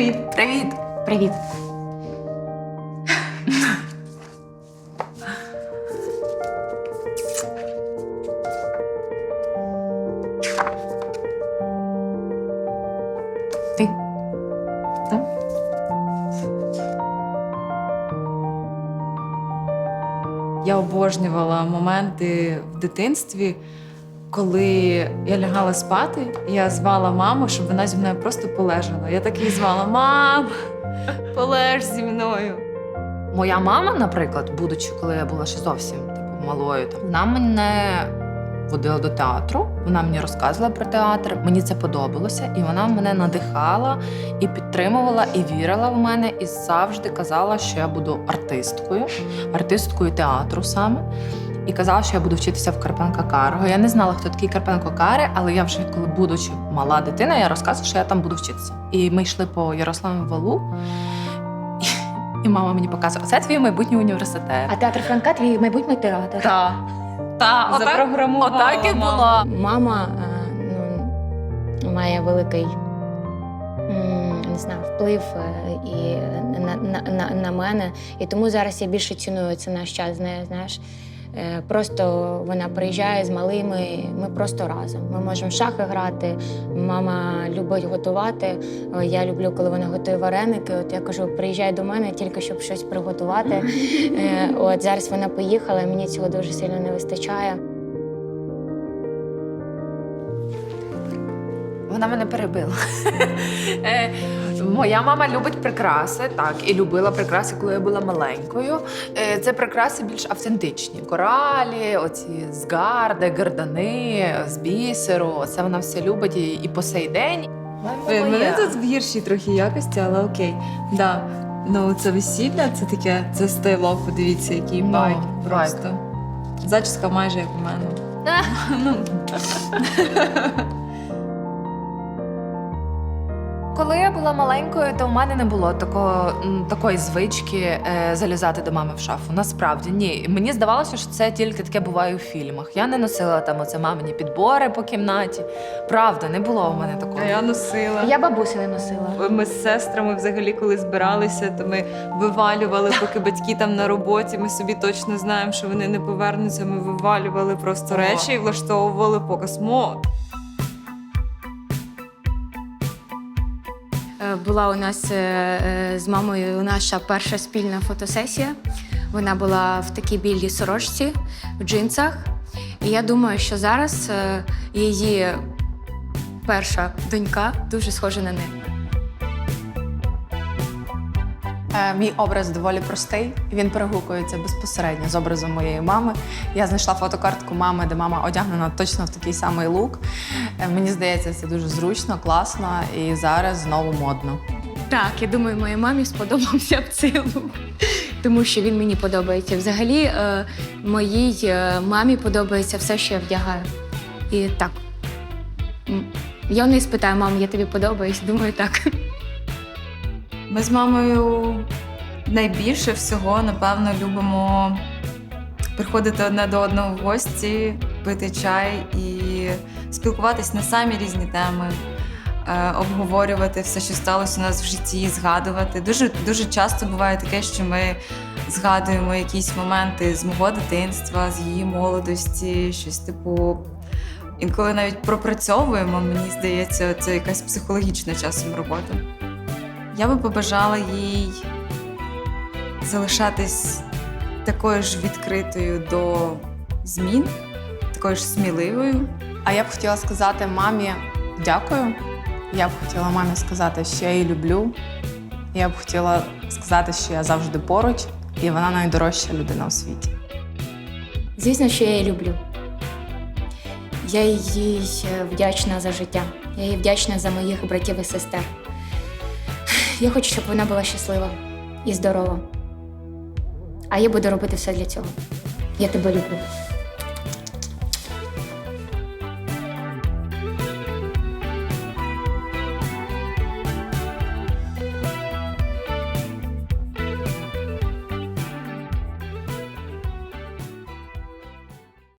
Привіт! Привіт. Ти? Так? Я обожнювала моменти в дитинстві, коли я лягала спати, я звала маму, щоб вона зі мною просто полежала. Я так її звала: Мам, полеж зі мною. Моя мама, наприклад, будучи, коли я була ще зовсім типу, малою, там, вона мене водила до театру, вона мені розказувала про театр, мені це подобалося, і вона мене надихала і підтримувала, і вірила в мене, і завжди казала, що я буду артисткою, артисткою театру саме. І казала, що я буду вчитися в Карпенка Карго. Я не знала, хто такий Карпенко Кари, але я вже, коли будучи мала дитина, я розказувала, що я там буду вчитися. І ми йшли по Ярославу Валу. І мама мені показує, це твій майбутній університет. А театр Франка твій майбутній театр. Та, та, отак, Запрограмувала отак і було. Мама е, ну, має великий не знаю, вплив е, і на, на, на, на мене. І тому зараз я більше ціную це наш час знаєш. Е, Просто вона приїжджає з малими, ми просто разом. Ми можемо в шахи грати. Мама любить готувати. Я люблю, коли вона готує вареники. От я кажу, приїжджай до мене тільки щоб щось приготувати. Е, От зараз вона поїхала, мені цього дуже сильно не вистачає. Вона мене перебила. Моя мама любить прикраси, так, і любила прикраси, коли я була маленькою. Е, Це прикраси більш автентичні. Коралі, оці з гарди, гардани, з бісеру. Це вона все любить і, і по сей день. Е, Мене тут в гіршій трохи якості, але окей. Да. Ну, це весілля, це таке, це стайло, подивіться, який Ну, байк байк. просто. Зачіска майже як у мене. ну, Коли я була маленькою, то в мене не було такого, такої звички е, залізати до мами в шафу. Насправді ні. Мені здавалося, що це тільки таке буває у фільмах. Я не носила там оце мамині підбори по кімнаті. Правда, не було в мене такого. а я носила. Я бабуси не носила. Ми з сестрами взагалі, коли збиралися, то ми вивалювали, поки батьки там на роботі. Ми собі точно знаємо, що вони не повернуться. Ми вивалювали просто речі і влаштовували показ мод. Була у нас е, е, з мамою наша перша спільна фотосесія. Вона була в такій білій сорочці, в джинсах. І я думаю, що зараз е, її перша донька дуже схожа на неї. Е, Мій образ доволі простий. Він перегукується безпосередньо з образом моєї мами. Я знайшла фотокартку мами, де мама одягнена точно в такий самий лук. Е, Мені здається, це дуже зручно, класно і зараз знову модно. Так, я думаю, моїй мамі сподобався б цей лук, тому що він мені подобається. Взагалі, е, моїй мамі подобається все, що я вдягаю. І так. Я у неї спитаю, мам, я тобі подобаюсь? Думаю, так. Ми з мамою найбільше всього, напевно, любимо приходити одне до одного в гості, пити чай і спілкуватись на самі різні теми, е, обговорювати все, що сталося у нас в житті, згадувати. Дуже, дуже часто буває таке, що ми згадуємо якісь моменти з мого дитинства, з її молодості, щось типу. Інколи навіть пропрацьовуємо, мені здається, це якась психологічна часом робота. Я би побажала їй залишатись такою ж відкритою до змін, такою ж сміливою. А я б хотіла сказати мамі дякую. Я б хотіла мамі сказати, що я її люблю. Я б хотіла сказати, що я завжди поруч, і вона найдорожча людина у світі. Звісно, що я її люблю. Я їй е, вдячна за життя. Я їй вдячна за моїх братів і сестер. Я хочу, щоб вона була щаслива і здорова. А я буду робити все для цього. Я тебе люблю.